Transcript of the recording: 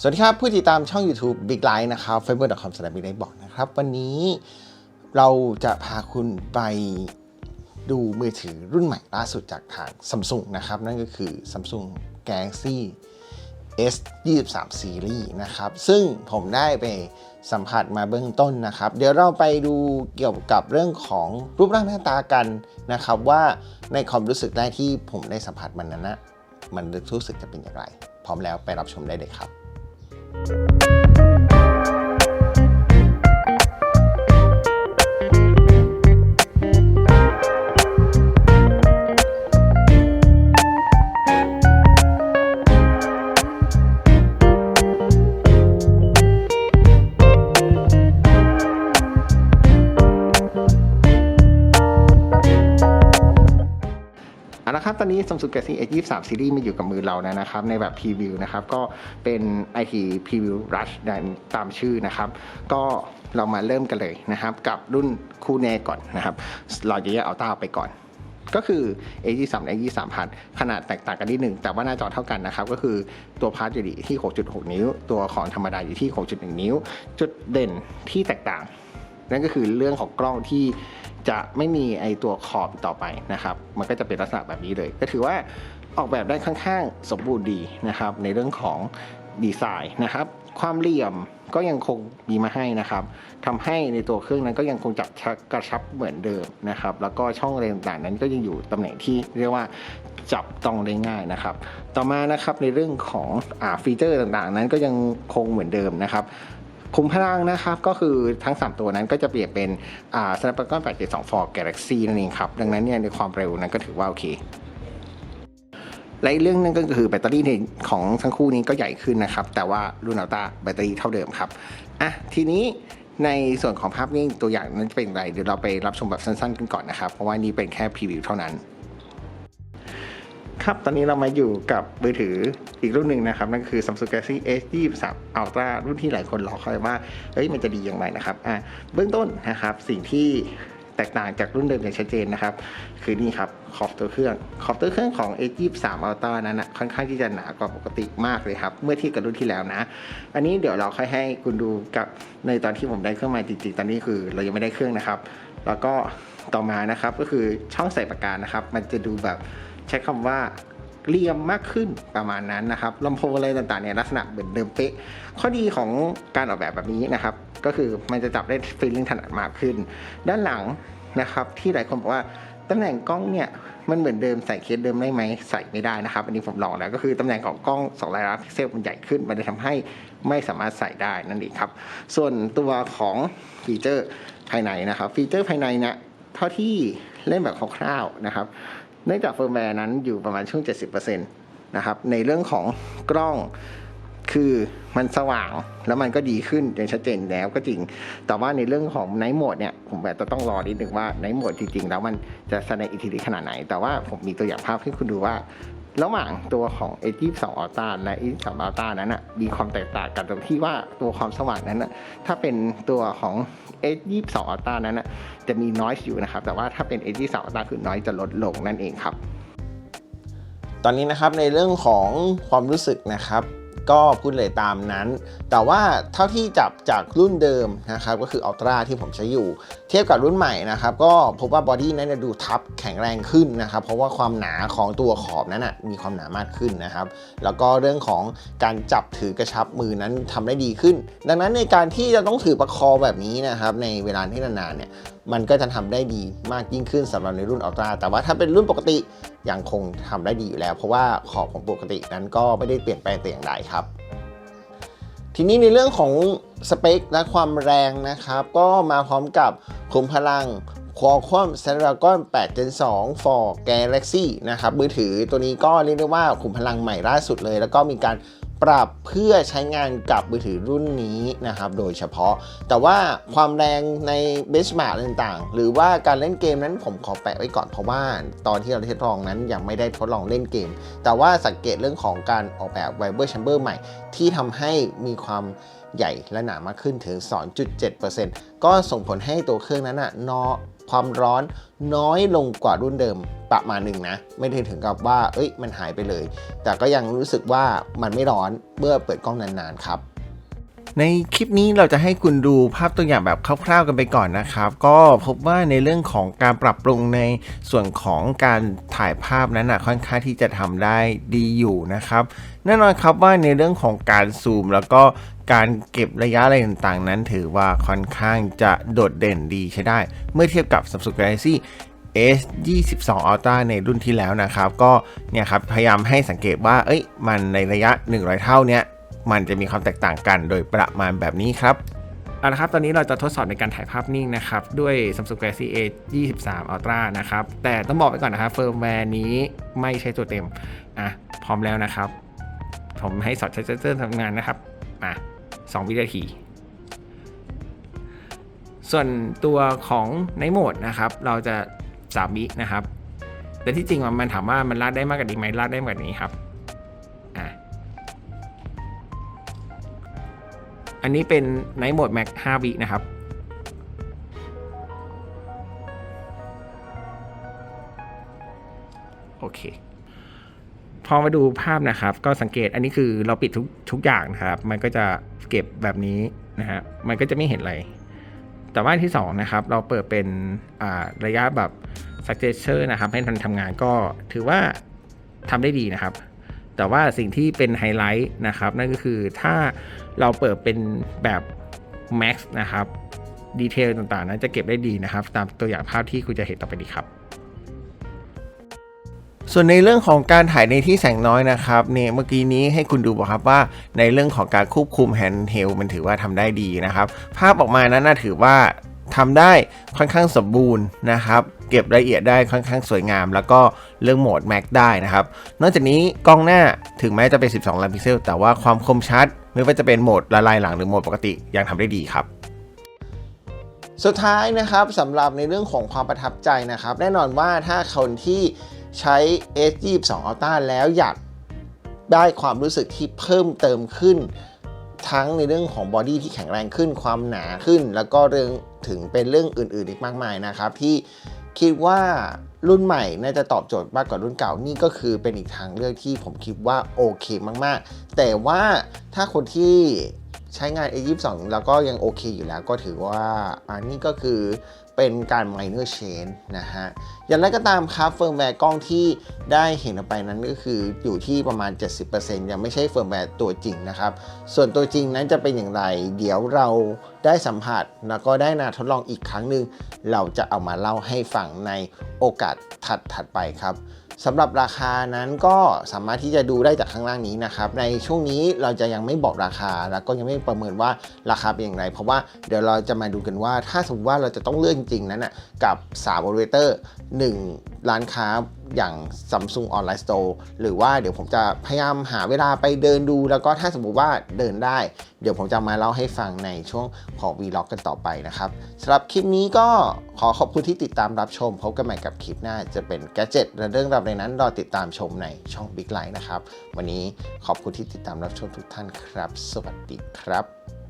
สวัสดีครับ ผู้ติดตามช่อง YouTube Big Line นะครับ f a b e r c o m s l a big line บอกนะครับ วันนี้เราจะพาคุณไปดูมือถือรุ่นใหม่ล่าสุดจากทาง Samsung นะครับ นั่นก็คือ Samsung Galaxy S 23 Series นะครับ ซึ่งผมได้ไปสัมผัสมาเบื้องต้นนะครับ เดี๋ยวเราไปดูเกี่ยวกับเรื่องของรูปร่างหน้าตากันนะครับ ว่าในความรู้สึกแรกที่ผมได้สัมผัสมันนั้นนะมันรู้สึกจะเป็นอย่างไร พร้อมแล้วไปรับชมได้เลยครับ Thank you. ละครับ ตอนนี้ Samsung Galaxy S 23 Series มาอยู่กับมือเราแล้วนะครับ ในแบบพรีวิวนะครับ ก็เป็น IT Preview Rush ตามชื่อนะครับ ก็เรามาเริ่มกันเลยนะครับ กับรุ่นคู่แน่ก่อนนะครับเราจะแยกอัลต้าไปก่อน ก็คือ A 2 3 A 2 3พันขนาดแตกต่างกันนิดหนึ่ง แต่ว่าหน้าจอเท่ากันนะครับ ก็คือตัวพาร์ทอยู่ที่ 6.6 นิ้ว ตัวของธรรมดาอยู่ที่ 6.1 นิ้ว จุดเด่นที่แตกต่าง นั่นก็คือเรื่องของกล้องที่ จะไม่มีไอตัวขอบต่อไปนะครับ มันก็จะเป็นลักษณะแบบนี้เลย ก็ถือว่าออกแบบได้ค่อนข้างสมบูรณ์ดีนะครับ ในเรื่องของดีไซน์นะครับ ความเหลี่ยมก็ยังคงมีมาให้นะครับทำให้ในตัวเครื่องนั้นก็ยังคงจับกระชับเหมือนเดิมนะครับ แล้วก็ช่องอะไรต่างๆนั้นก็ยังอยู่ตำแหน่งที่เรียกว่าจับต้องได้ง่ายนะครับ ต่อมานะครับในเรื่องของอ่าฟีเจอร์ต่างๆ นั้นก็ยังคงเหมือนเดิมนะครับ คุมพลังนะครับก็คือทั้ง 3 ตัวนั้นก็จะเปลี่ยนเป็นอ่า Snapdragon 872 for Galaxy นั่นเองครับ ดังนั้นเนี่ยในความเร็วนั้นก็ถือว่าโอเคและอีกเรื่องหนึงก็คือแบตเตอรี่ของทั้งคู่นี้ก็ใหญ่ขึ้นนะครับ แต่ว่ารุ่นอัลต้าแบตเตอรี่เท่าเดิมครับอะทีนี้ในส่วนของภาพนิ่งตัวอย่างนั้นจะเป็นอย่างไรเดี๋ยวเราไปรับชมแบบสั้นๆกันก่อนนะครับ เพราะว่านี่เป็นแค่พรีวิวเท่านั้น ครับตอนนี้เรามาอยู่กับมือถืออีกรุ่นหนึ่งนะครับ นั่นก็คือ Samsung Galaxy S 23 Ultra รุ่นที่หลายคนรอคอยว่าเฮ้ยมันจะดีอย่างไรนะครับอ่าเบื้องต้นนะครับสิ่งที่แตกต่างจากรุ่นเดิมอย่างชัดเจนนะครับ คือนี่ครับขอบตัวเครื่อง ขอบตัวเครื่องของ S 23 Ultra นั้นนะค่อนข้างที่จะหนากว่าปกติมากเลยครับ เมื่อเทียบกับรุ่นที่แล้วนะ อันนี้เดี๋ยวเราค่อยให้คุณดูกับในตอนที่ผมได้เครื่องมาจริงๆ ตอนนี้คือเรายังไม่ได้เครื่องนะครับ แล้วก็ต่อมานะครับก็คือช่องใส่ปากกานะครับ มันจะดูแบบ ใช้คำว่าเรียมมากขึ้นประมาณนั้นนะครับลำโพงอะไรต่างๆเนี่ยลักษณะเหมือนเดิมเป๊ะ ข้อดีของการออกแบบแบบนี้นะครับ ก็คือมันจะจับได้ฟีลลิ่งถนัดมากขึ้น ด้านหลังนะครับที่หลายคนบอกว่าตำแหน่งกล้องเนี่ยมันเหมือนเดิมใส่เคสเดิมได้ไหมใส่ไม่ได้นะครับ อันนี้ผมลองแล้วก็คือตำแหน่งของกล้อง2ล้านพิกเซลมันใหญ่ขึ้น มันจะทำให้ไม่สามารถใส่ได้นั่นเองครับ ส่วนตัวของฟีเจอร์ภายในนะครับ ฟีเจอร์ภายในเนี่ยเท่าที่เล่นแบบคร่าวๆนะครับ เนื่องจากเฟิร์มแวร์นั้นอยู่ประมาณช่วง 70%นะครับ ในเรื่องของกล้องคือมันสว่างแล้วมันก็ดีขึ้นอย่างชัดเจนแล้วก็จริง แต่ว่าในเรื่องของไนท์โหมดเนี่ย ผมแบบจะต้องรอนิดนึงว่าไนท์โหมดจริงๆ แล้วมันจะแสดงอิทธิฤทธิ์ขนาดไหน แต่ว่าผมมีตัวอย่างภาพให้คุณดูว่า ระหว่างตัวของ A22 Ultra และ A23 Ultra นั้นอะมีความแตกต่างกันตรงที่ว่าตัวความสว่างนั้นอะถ้าเป็นตัวของ A22 Ultra นั้นอะจะมีน้อยอยู่นะครับ แต่ว่าถ้าเป็น A23 Ultra คือน้อยจะลดลงนั่นเองครับ ตอนนี้นะครับในเรื่องของความรู้สึกนะครับ ก็พูดเลยตามนั้น แต่ว่าเท่าที่จับจากรุ่นเดิมนะครับก็คือ Ultra ที่ผมใช้อยู่ เทียบกับรุ่นใหม่นะครับก็พบว่าบอดี้นั้นดูทับแข็งแรงขึ้นนะครับเพราะว่าความหนาของตัวขอบนั้นนะมีความหนามากขึ้นนะครับแล้วก็เรื่องของการจับถือกระชับมือนั้นทำได้ดีขึ้น ดังนั้นในการที่จะต้องถือประคอแบบนี้นะครับในเวลาที่นานๆเนี่ยมันก็จะทำได้ดีมากยิ่งขึ้นสำหรับในรุ่น Ultra แต่ว่าถ้าเป็นรุ่นปกติ ยังคงทำได้ดีอยู่แล้ว เพราะว่าขอบของปกตินั้นก็ไม่ได้เปลี่ยนแปลงแต่อย่างใดครับ ทีนี้ในเรื่องของสเปคและความแรงนะครับ ก็มาพร้อมกับคุมพลัง Qualcomm Snapdragon 8 Gen 2 for Galaxy นะครับมือถือตัวนี้ก็เรียกได้ว่าขุมพลังใหม่ล่าสุดเลย แล้วก็มีการ ปรับเพื่อใช้งานกับมือถือรุ่นนี้นะครับโดยเฉพาะ แต่ว่าความแรงในเบสมาร์ต่างๆ หรือว่าการเล่นเกมนั้นผมขอแปะไว้ก่อนเพราะว่าตอนที่เราทดลองนั้นยังไม่ได้ทดลองเล่นเกม แต่ว่าสังเกตเรื่องของการออกแบบ Viber Chamber ใหม่ ที่ทำให้มีความใหญ่และหนามากขึ้นถึง 2.7%ก็ส่งผลให้ตัวเครื่องนั้นนะนอ ความร้อนน้อยลงกว่ารุ่นเดิมประมาณหนึ่งนะ ไม่ได้ถึงกับว่า เอ้ยมันหายไปเลย แต่ก็ยังรู้สึกว่ามันไม่ร้อนเมื่อเปิดกล้องนานๆครับ ในคลิปนี้เราจะให้คุณดูภาพตัวอย่างแบบคร่าวๆกันไปก่อนนะครับ ก็พบว่าในเรื่องของการปรับปรุงในส่วนของการถ่ายภาพนั้นนะค่อนข้างที่จะทำได้ดีอยู่นะครับแน่นอนครับว่าในเรื่องของการซูมแล้วก็การเก็บระยะอะไรต่างๆ นั้น ถือว่าค่อนข้างจะโดดเด่นดีใช้ได้ เมื่อเทียบกับ Samsung Galaxy S 22 Ultra ในรุ่นที่แล้วนะครับ ก็เนี่ยครับพยายามให้สังเกตว่าเอ้ยมันในระยะ 100 เท่าเนี้ย มันจะมีความแตกต่างกันโดยประมาณแบบนี้ครับเอาละครับ ตอนนี้เราจะทดสอบในการถ่ายภาพนิ่งนะครับ ด้วย Samsung Galaxy A 23 Ultra นะครับ แต่ต้องบอกไว้ก่อนนะครับเฟิร์มแวร์นี้ไม่ใช่ตัวเต็ม อะ พร้อมแล้วนะครับ ผมให้สอดใช้เซนเซอร์ทำงานนะครับมา2วินาที ส่วนตัวของในโหมดนะครับ เราจะ3วินะครับ แต่ที่จริงมันถามว่ามันลาดได้มากกว่านี้ไหมลาดได้มากกว่านี้ครับ อันนี้เป็นไนท์โหมดแม็ก5วินะครับโอเคพอมาดูภาพนะครับ ก็สังเกตอันนี้คือเราปิดทุกทุกอย่างนะครับ มันก็จะเก็บแบบนี้นะฮะมันก็จะไม่เห็นอะไร แต่ว่าที่2นะครับ เราเปิดเป็นระยะแบบ s u g g e s t u r นะครับ ให้มันทำงานก็ถือว่าทำได้ดีนะครับ แต่ว่าสิ่งที่เป็นไฮไลท์นะครับ นั่นก็คือถ้าเราเปิดเป็นแบบ Max นะครับดีเทลต่างๆนั้นจะเก็บได้ดีนะครับ ตามตัวอย่างภาพที่คุณจะเห็นต่อไปนี้ครับส่วนในเรื่องของการถ่ายในที่แสงน้อยนะครับเนี่ยเมื่อกี้นี้ให้คุณดูบอกครับว่าในเรื่องของการควบคุมแฮนด์เฮลมันถือว่าทำได้ดีนะครับ ภาพออกมานั้นน่าถือว่า ทำได้ค่อนข้างสมบูรณ์นะครับ เก็บรายละเอียดได้ค่อนข้างสวยงาม แล้วก็เรื่องโหมดแม็กได้นะครับ นอกจากนี้กล้องหน้าถึงแม้จะเป็น 12 ล้านพิกเซล แต่ว่าความคมชัด ไม่ว่าจะเป็นโหมดละลายหลังหรือโหมดปกติยังทำได้ดีครับสุดท้ายนะครับสำหรับในเรื่องของความประทับใจนะครับ แน่นอนว่าถ้าคนที่ใช้ S22 Ultra แล้วอยากได้ความรู้สึกที่เพิ่มเติมขึ้น ทั้งในเรื่องของบอดี้ที่แข็งแรงขึ้นความหนาขึ้น แล้วก็เรื่องถึงเป็นเรื่องอื่น ๆ อีกมากมายนะครับ ที่คิดว่ารุ่นใหม่น่าจะตอบโจทย์มากกว่ารุ่นเก่านี่ก็คือเป็นอีกทางเลือกที่ผมคิดว่าโอเคมาก ๆ แต่ว่าถ้าคนที่ ใช้งาน A22 แล้วก็ยังโอเคอยู่แล้วก็ถือว่าอันนี้ก็คือเป็นการ minor change นะฮะ อย่างไรก็ตามครับเฟิร์มแวร์กล้องที่ได้เห็นไปนั้นก็คืออยู่ที่ประมาณ 70%ยังไม่ใช่เฟิร์มแวร์ตัวจริงนะครับ ส่วนตัวจริงนั้นจะเป็นอย่างไร เดี๋ยวเราได้สัมผัสแล้วก็ได้นาทดลองอีกครั้งหนึ่งเราจะเอามาเล่าให้ฟังในโอกาสถัดๆไปครับ สำหรับราคานั้นก็สามารถที่จะดูได้จากข้างล่างนี้นะครับ ในช่วงนี้เราจะยังไม่บอกราคา แล้วก็ยังไม่ประเมินว่าราคาเป็นอย่างไร เพราะว่าเดี๋ยวเราจะมาดูกันว่าถ้าสมมติว่าเราจะต้องเลือกจริงๆนั้นนะกับ3 operator 1ร้านค้า อย่าง Samsung Online Store หรือว่าเดี๋ยวผมจะพยายามหาเวลาไปเดินดู แล้วก็ถ้าสมมุติว่าเดินได้ เดี๋ยวผมจะมาเล่าให้ฟังในช่วงของ Vlog กันต่อไปนะครับสำหรับคลิปนี้ก็ขอขอบคุณที่ติดตามรับชม พบกันใหม่กับคลิปหน้าจะเป็นแกจ e t และเรื่องราวในนั้นรอติดตามชมในช่อง Big Line นะครับ วันนี้ขอบคุณที่ติดตามรับชมทุกท่านครับ สวัสดีครับ